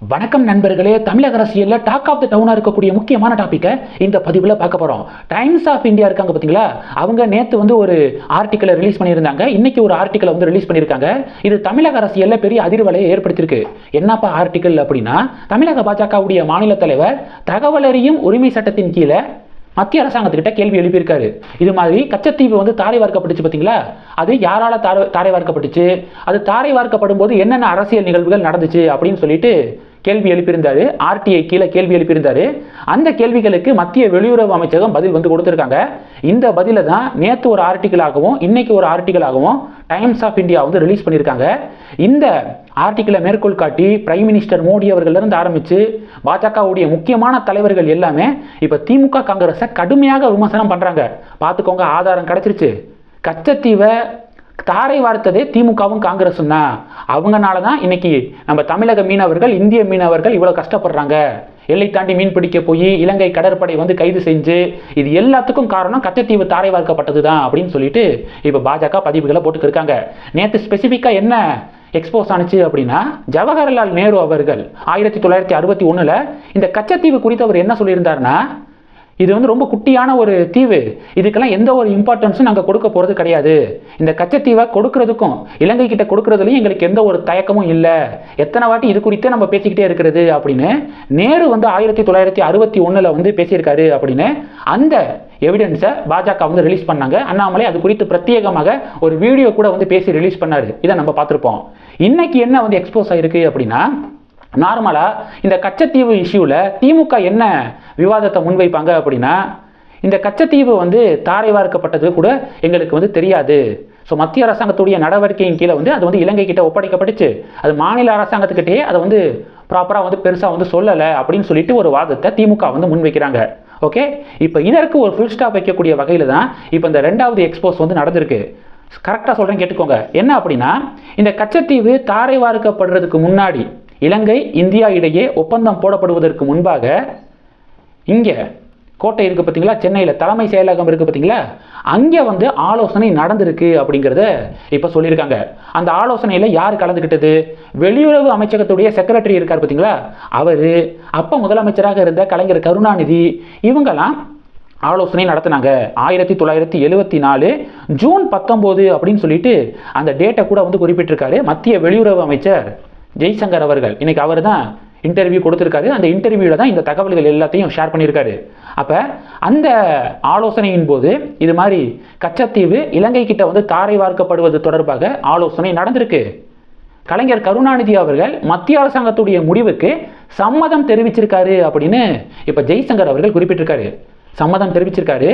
வணக்கம் நண்பர்களே தமிழக அரசியலில் டாக் ஆஃப் த டவுனாக இருக்கக்கூடிய முக்கியமான டாப்பிக்கை இந்த பதிவில் பார்க்க போகிறோம் டைம்ஸ் ஆஃப் இந்தியா இருக்காங்க பார்த்தீங்களா அவங்க நேற்று வந்து ஒரு ஆர்டிக்கலை ரிலீஸ் பண்ணியிருந்தாங்க. இன்னைக்கு ஒரு ஆர்டிக்கலை வந்து ரிலீஸ் பண்ணியிருக்காங்க. இது தமிழக அரசியலில் பெரிய அதிர்வலையை ஏற்படுத்தியிருக்கு. என்னப்பா ஆர்டிக்கல் அப்படின்னா தமிழக பாஜகவுடைய மாநில தலைவர் தகவலறியும் உரிமை சட்டத்தின் கீழே மத்திய அரசாங்கத்துக்கிட்ட கேள்வி எழுப்பியிருக்காரு. இது மாதிரி கச்சத்தீவு வந்து தாரை வார்க்கப்பட்டுச்சு பார்த்தீங்களா அது யாரால தாரை தாரை வார்க்கப்பட்டுச்சு? அது தாரை வார்க்கப்படும் போது என்னென்ன அரசியல் நிகழ்வுகள் நடந்துச்சு அப்படின்னு சொல்லிட்டு கேள்வி எழுப்பியிருந்தாரு. ஆர்டிஐ கீழே கேள்வி எழுப்பியிருந்தாரு. அந்த கேள்விகளுக்கு மத்திய வெளியுறவு அமைச்சகம் பதில் வந்து கொடுத்துருக்காங்க. இந்த பதிலை தான் நேற்று ஒரு ஆர்டிக்கலாகவும் இன்னைக்கு ஒரு ஆர்டிக்கலாகவும் டைம்ஸ் ஆஃப் இந்தியா வந்து ரிலீஸ் பண்ணியிருக்காங்க. இந்த ஆர்டிக்கிளை மேற்கோள் காட்டி பிரைம் மினிஸ்டர் மோடி அவர்களிருந்து ஆரம்பித்து பாஜகவுடைய முக்கியமான தலைவர்கள் எல்லாமே இப்போ திமுக காங்கிரஸை கடுமையாக விமர்சனம் பண்ணுறாங்க பார்த்துக்கோங்க ஆதாரம் கிடச்சிருச்சு. கச்சத்தீவை தாரை வார்த்ததே திமுகவும் காங்கிரஸும் தான். அவங்கனால தான் இன்னைக்கு நம்ம தமிழக மீனவர்கள் இந்திய மீனவர்கள் இவ்வளோ கஷ்டப்படுறாங்க. எல்லை தாண்டி மீன் பிடிக்க போய் இலங்கை கடற்படை வந்து கைது செஞ்சு இது எல்லாத்துக்கும் காரணம் கச்சத்தீவு தாரை வார்க்கப்பட்டது தான் அப்படின்னு சொல்லிட்டு இப்போ பாஜக பதிவுகளை போட்டுக்கிட்டு இருக்காங்க. நேற்று ஸ்பெசிஃபிக்காக என்ன எக்ஸ்போஸ் ஆனுச்சு அப்படின்னா ஜவஹர்லால் நேரு அவர்கள் ஆயிரத்தி தொள்ளாயிரத்தி அறுபத்தி ஒன்றில் இந்த கச்சத்தீவு குறித்து அவர் என்ன சொல்லியிருந்தாருன்னா இது வந்து ரொம்ப குட்டியான ஒரு தீவு. இதுக்கெல்லாம் எந்த ஒரு இம்பார்ட்டன்ஸும் நாங்கள் கொடுக்க போகிறது கிடையாது. இந்த கச்சத்தீவை கொடுக்கறதுக்கும் இலங்கை கிட்ட கொடுக்கறதுலையும் எங்களுக்கு எந்த ஒரு தயக்கமும் இல்லை. எத்தனை வாட்டி இது குறித்து நம்ம பேசிக்கிட்டே இருக்கிறது அப்படின்னு நேரு வந்து ஆயிரத்தி தொள்ளாயிரத்தி அறுபத்தி ஒன்றில் வந்து பேசியிருக்காரு அப்படின்னு அந்த எவிடன்ஸை பாஜக வந்து ரிலீஸ் பண்ணாங்க. அண்ணாமலை அது குறித்து பிரத்யேகமாக ஒரு வீடியோ கூட வந்து பேசி ரிலீஸ் பண்ணார். இதை நம்ம பார்த்துருப்போம். இன்னைக்கு என்ன வந்து எக்ஸ்போஸ் ஆயிருக்கு அப்படின்னா நார்மலாக இந்த கச்சத்தீவு இஷ்யூவில் திமுக என்ன விவாதத்தை முன்வைப்பாங்க அப்படின்னா இந்த கச்சத்தீவு வந்து தாரை வார்க்கப்பட்டது கூட எங்களுக்கு வந்து தெரியாது. ஸோ மத்திய அரசாங்கத்துடைய நடவடிக்கையின் கீழே வந்து அது வந்து இலங்கை கிட்ட ஒப்படைக்கப்பட்டுச்சு. அது மாநில அரசாங்கத்துக்கிட்டே அதை வந்து ப்ராப்பராக வந்து பெருசாக வந்து சொல்லலை அப்படின்னு சொல்லிட்டு ஒரு வாதத்தை திமுக வந்து முன்வைக்கிறாங்க. ஓகே இப்போ இதற்கு ஒரு ஃபுல் ஸ்டாப் வைக்கக்கூடிய வகையில் தான் இப்போ இந்த ரெண்டாவது எக்ஸ்போஸ் வந்து நடந்திருக்கு. கரெக்டாக சொல்கிறேன் கேட்டுக்கோங்க. என்ன அப்படின்னா இந்த கச்சத்தீவு தாரை வார்க்கப்படுறதுக்கு முன்னாடி இலங்கை இந்தியா இடையே ஒப்பந்தம் போடப்படுவதற்கு முன்பாக இங்கே கோட்டை இருக்குது பார்த்தீங்களா? சென்னையில் தலைமை செயலகம் இருக்குது பார்த்தீங்களா? அங்கே வந்து ஆலோசனை நடந்திருக்கு அப்படிங்கிறத இப்போ சொல்லியிருக்காங்க. அந்த ஆலோசனையில் யார் கலந்துக்கிட்டது வெளியுறவு அமைச்சகத்துடைய செக்ரட்டரி இருக்கார் பார்த்தீங்களா? அவர். அப்போ முதலமைச்சராக இருந்த கலைஞர் கருணாநிதி இவங்கெல்லாம் ஆலோசனை நடத்தினாங்க. ஆயிரத்தி தொள்ளாயிரத்தி எழுவத்தி நாலு ஜூன் பத்தொம்போது அப்படின்னு சொல்லிட்டு அந்த டேட்டை கூட வந்து குறிப்பிட்டிருக்காரு. மத்திய வெளியுறவு அமைச்சர் ஜெய்சங்கர் அவர்கள் இன்னைக்கு அவர் தான் இன்டர்வியூ கொடுத்துருக்காரு. அந்த இன்டர்வியூவில் தான் இந்த தகவல்கள் எல்லாத்தையும் ஷேர் பண்ணியிருக்காரு. அப்போ அந்த ஆலோசனையின் போது இது மாதிரி கச்சத்தீவு இலங்கை கிட்ட வந்து தாரை வார்க்கப்படுவது தொடர்பாக ஆலோசனை நடந்திருக்கு. கலைஞர் கருணாநிதி அவர்கள் மத்திய அரசாங்கத்துடைய முடிவுக்கு சம்மதம் தெரிவிச்சிருக்காரு அப்படின்னு இப்போ ஜெய்சங்கர் அவர்கள் குறிப்பிட்டிருக்காரு. சம்மதம் தெரிவிச்சிருக்காரு.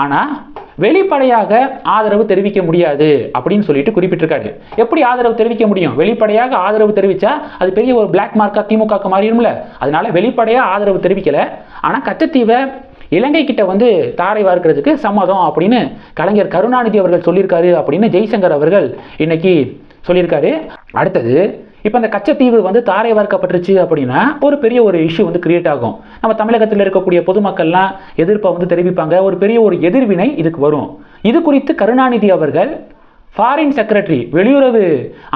ஆனால் வெளிப்படையாக ஆதரவு தெரிவிக்க முடியாது அப்படின்னு சொல்லிட்டு குறிப்பிட்டிருக்காரு. எப்படி ஆதரவு தெரிவிக்க முடியும்? வெளிப்படையாக ஆதரவு தெரிவித்தா அது பெரிய ஒரு பிளாக் மார்க்காக திமுக மாறிடும்ல. அதனால வெளிப்படையாக ஆதரவு தெரிவிக்கல. ஆனால் கச்சத்தீவை இலங்கை கிட்ட வந்து தாரை வார்க்கிறதுக்கு சம்மதம் அப்படின்னு கலைஞர் கருணாநிதி அவர்கள் சொல்லியிருக்காரு அப்படின்னு ஜெய்சங்கர் அவர்கள் இன்னைக்கு சொல்லியிருக்காரு. அடுத்தது இப்போ அந்த கச்சத்தீவு வந்து தாரை வார்க்கப்பட்டுருச்சு அப்படின்னா ஒரு பெரிய ஒரு இஷ்யூ வந்து கிரியேட் ஆகும். நம்ம தமிழகத்தில் இருக்கக்கூடிய பொதுமக்கள்லாம் எதிர்ப்பை வந்து தெரிவிப்பாங்க. ஒரு பெரிய ஒரு எதிர்வினை இதுக்கு வரும். இது குறித்து கருணாநிதி அவர்கள் ஃபாரின் செக்ரட்டரி வெளியுறவு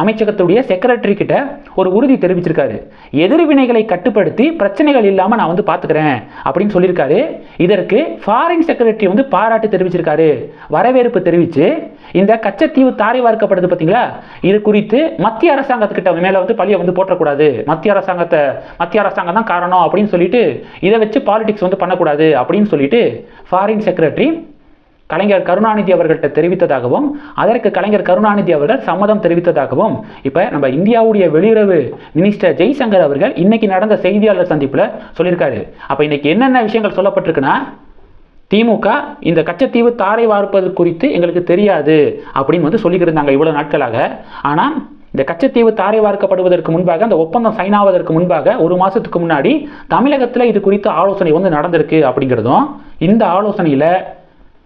அமைச்சகத்துடைய செக்ரட்டரி கிட்ட ஒரு உறுதி தெரிவிச்சிருக்காரு. எதிர்வினைகளை கட்டுப்படுத்தி பிரச்சனைகள் இல்லாமல் நான் வந்து பார்த்துக்கிறேன் அப்படின்னு சொல்லியிருக்காரு இதற்கு ஃபாரின் செக்ரட்டரி வந்து பாராட்டு தெரிவிச்சிருக்காரு. வரவேற்பு தெரிவித்து இந்த கச்சத்தீவு தாரை வார்க்கப்படுது பார்த்தீங்களா இது குறித்து மத்திய அரசாங்கத்துக்கிட்ட மேலே வந்து பழியை வந்து போட்டக்கூடாது மத்திய அரசாங்கத்தை மத்திய அரசாங்கம் தான் காரணம் அப்படின்னு சொல்லிட்டு இதை வச்சு பாலிடிக்ஸ் வந்து பண்ணக்கூடாது அப்படின்னு சொல்லிட்டு ஃபாரின் செக்ரட்டரி கலைஞர் கருணாநிதி அவர்கள்ட்ட தெரிவித்ததாகவும் அதற்கு கலைஞர் கருணாநிதி அவர்கள் சம்மதம் தெரிவித்ததாகவும் இப்போ நம்ம இந்தியாவுடைய வெளியுறவு மினிஸ்டர் ஜெய்சங்கர் அவர்கள் இன்னைக்கு நடந்த செய்தியாளர் சந்திப்பில் சொல்லியிருக்காரு. அப்போ இன்னைக்கு என்னென்ன விஷயங்கள் சொல்லப்பட்டிருக்குன்னா திமுக இந்த கச்சத்தீவு தாரை வார்ப்பது குறித்து எங்களுக்கு தெரியாது அப்படின்னு வந்து சொல்லிக்கிட்டு இருந்தாங்க இவ்வளோ நாட்களாக. ஆனால் இந்த கச்சத்தீவு தாரை வார்க்கப்படுவதற்கு முன்பாக அந்த ஒப்பந்தம் சைன் ஆவதற்கு முன்பாக ஒரு மாதத்துக்கு முன்னாடி தமிழகத்தில் இது குறித்து ஆலோசனை வந்து நடந்திருக்கு அப்படிங்கிறதும் இந்த ஆலோசனையில்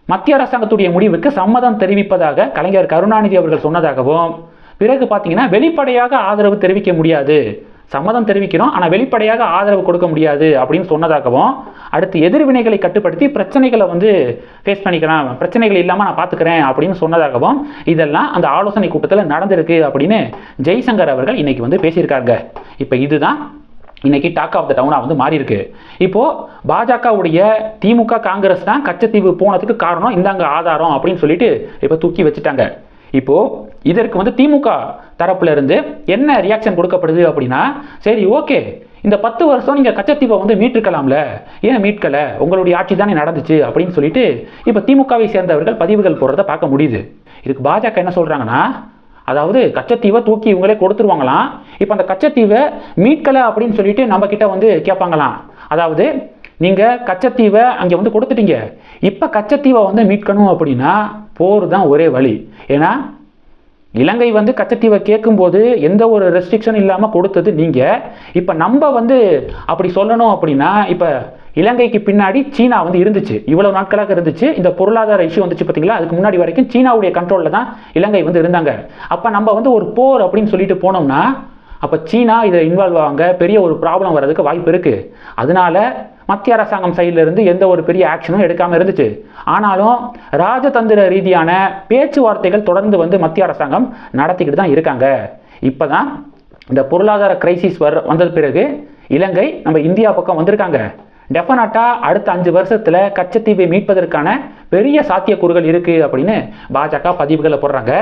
மத்திய அரசாங்கத்துடைய முடிவுக்கு சம்மதம் தெரிவிப்பதாக கலைஞர் கருணாநிதி அவர்கள் சொன்னதாகவும் பிறகு பார்த்தீங்கன்னா வெளிப்படையாக ஆதரவு தெரிவிக்க முடியாது. சம்மதம் தெரிவிக்கிறோம் ஆனால் வெளிப்படையாக ஆதரவு கொடுக்க முடியாது அப்படின்னு சொன்னதாகவும் அடுத்து எதிர்வினைகளை கட்டுப்படுத்தி பிரச்சனைகளை வந்து ஃபேஸ் பண்ணிக்கலாம் பிரச்சனைகள் இல்லாமல் நான் பார்த்துக்கிறேன் அப்படின்னு சொன்னதாகவும் இதெல்லாம் அந்த ஆலோசனை கூட்டத்தில் நடந்திருக்கு அப்படின்னு ஜெய்சங்கர் அவர்கள் இன்னைக்கு வந்து பேசியிருக்காங்க இப்போ இதுதான் இன்னைக்கு டாக் ஆஃப் த டவுனாக வந்து மாறி இருக்கு இப்போ பாஜகவுடைய திமுக காங்கிரஸ் தான் கச்சத்தீவு போனதுக்கு காரணம் இந்தாங்க ஆதாரம் அப்படின்னு சொல்லிட்டு இப்போ தூக்கி வச்சுட்டாங்க. இப்போ இதற்கு வந்து திமுக தரப்புல இருந்து என்ன ரியாக்ஷன் கொடுக்கப்படுது அப்படின்னா சரி ஓகே இந்த பத்து வருஷம் நீங்கள் கச்சத்தீவை வந்து மீட்டிருக்கலாம்ல. ஏன் மீட்கலை? உங்களுடைய ஆட்சி தானே நடந்துச்சு அப்படின்னு சொல்லிட்டு இப்போ திமுகவை சேர்ந்தவர்கள் பதிவுகள் போடுறத பார்க்க முடியுது. இதுக்கு பாஜக என்ன சொல்கிறாங்கன்னா அதாவது கச்சத்தீவை தூக்கி இவங்களே கொடுத்துருவாங்களாம். இப்போ அந்த கச்சத்தீவை மீட்கலை அப்படின்னு சொல்லிட்டு நம்ம கிட்ட வந்து கேட்பாங்களாம் அதாவது நீங்கள் கச்சத்தீவை அங்கே வந்து கொடுத்துட்டீங்க. இப்போ கச்சத்தீவை வந்து மீட்கணும் அப்படின்னா போர் தான் ஒரே வழி. ஏன்னா இலங்கை வந்து கச்சத்தீவை கேட்கும்போது எந்த ஒரு ரெஸ்ட்ரிக்ஷன் இல்லாமல் கொடுத்தது நீங்கள் இப்போ நம்ம வந்து அப்படி சொல்லணும் அப்படின்னா இப்போ இலங்கைக்கு பின்னாடி சீனா வந்து இருந்துச்சு. இவ்வளவு நாட்களாக இருந்துச்சு. இந்த பொருளாதார இஷ்யூ வந்துச்சு பார்த்தீங்களா அதுக்கு முன்னாடி வரைக்கும் சீனாவுடைய கண்ட்ரோலில் தான் இலங்கை வந்து இருந்தாங்க. அப்போ நம்ம வந்து ஒரு போர் அப்படின்னு சொல்லிட்டு போனோம்னா அப்போ சீனா இதில் இன்வால்வ் ஆவாங்க. பெரிய ஒரு ப்ராப்ளம் வர்றதுக்கு வாய்ப்பு இருக்குது அதனால மத்திய அரசாங்கம் சைட்லேருந்து எந்த ஒரு பெரிய ஆக்ஷனும் எடுக்காமல் இருந்துச்சு. ஆனாலும் ராஜதந்திர ரீதியான பேச்சுவார்த்தைகள் தொடர்ந்து வந்து மத்திய அரசாங்கம் நடத்திக்கிட்டு தான் இருக்காங்க. இப்போ தான் இந்த பொருளாதார கிரைசிஸ் வர வந்தது பிறகு இலங்கை நம்ம இந்தியா பக்கம் வந்திருக்காங்க. டெஃபினட்டாக அடுத்த அஞ்சு வருஷத்தில் கச்சத்தீவை மீட்பதற்கான பெரிய சாத்தியக்கூறுகள் இருக்குது அப்படின்னு பாஜக பதிவுகளை போடுறாங்க.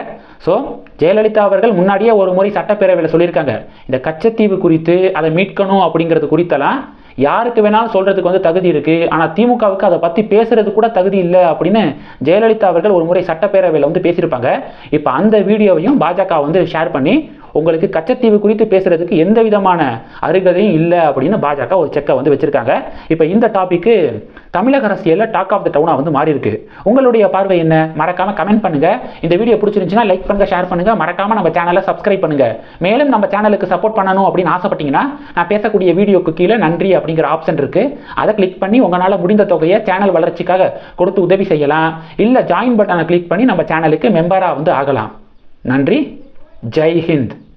ஸோ ஜெயலலிதா அவர்கள் முன்னாடியே ஒரு முறை சட்டப்பேரவையில் சொல்லியிருக்காங்க. இந்த கச்சத்தீவு குறித்து அதை மீட்கணும் அப்படிங்கிறது குறித்தெல்லாம் யாருக்கு வேணாலும் சொல்றதுக்கு வந்து தகுதி இருக்கு. ஆனால் திமுகவுக்கு அதை பற்றி பேசுறது கூட தகுதி இல்லை அப்படின்னு ஜெயலலிதா அவர்கள் ஒரு முறை சட்டப்பேரவையில் வந்து பேசியிருப்பாங்க. இப்போ அந்த வீடியோவையும் பாஜக வந்து ஷேர் பண்ணி உங்களுக்கு கச்சத்தீவு குறித்து பேசுறதுக்கு எந்த விதமான அருகதையும் இல்லை அப்படின்னு பாஜக ஒரு செக்கை வந்து வச்சிருக்காங்க. இப்போ இந்த டாபிக்கு தமிழக அரசியலில் டாக் ஆஃப் த டவுனாக வந்து மாறி இருக்கு. உங்களுடைய பார்வை என்ன? மறக்காம கமெண்ட் பண்ணுங்க. இந்த வீடியோ பிடிச்சிருந்துச்சுன்னா லைக் பண்ணுங்க ஷேர் பண்ணுங்க. மறக்காம நம்ம சேனலை சப்ஸ்கிரைப் பண்ணுங்க. மேலும் நம்ம சேனலுக்கு சப்போர்ட் பண்ணணும் அப்படின்னு ஆசைப்பட்டீங்கன்னா நான் பேசக்கூடிய வீடியோக்கு கீழே நன்றி அப்படிங்கிற ஆப்ஷன் இருக்கு. அதை கிளிக் பண்ணி உங்களால் முடிந்த தொகையை சேனல் வளர்ச்சிக்காக கொடுத்து உதவி செய்யலாம். இல்லை ஜாயின் பட்டனை கிளிக் பண்ணி நம்ம சேனலுக்கு மெம்பராக வந்து ஆகலாம். நன்றி. Jai Hind.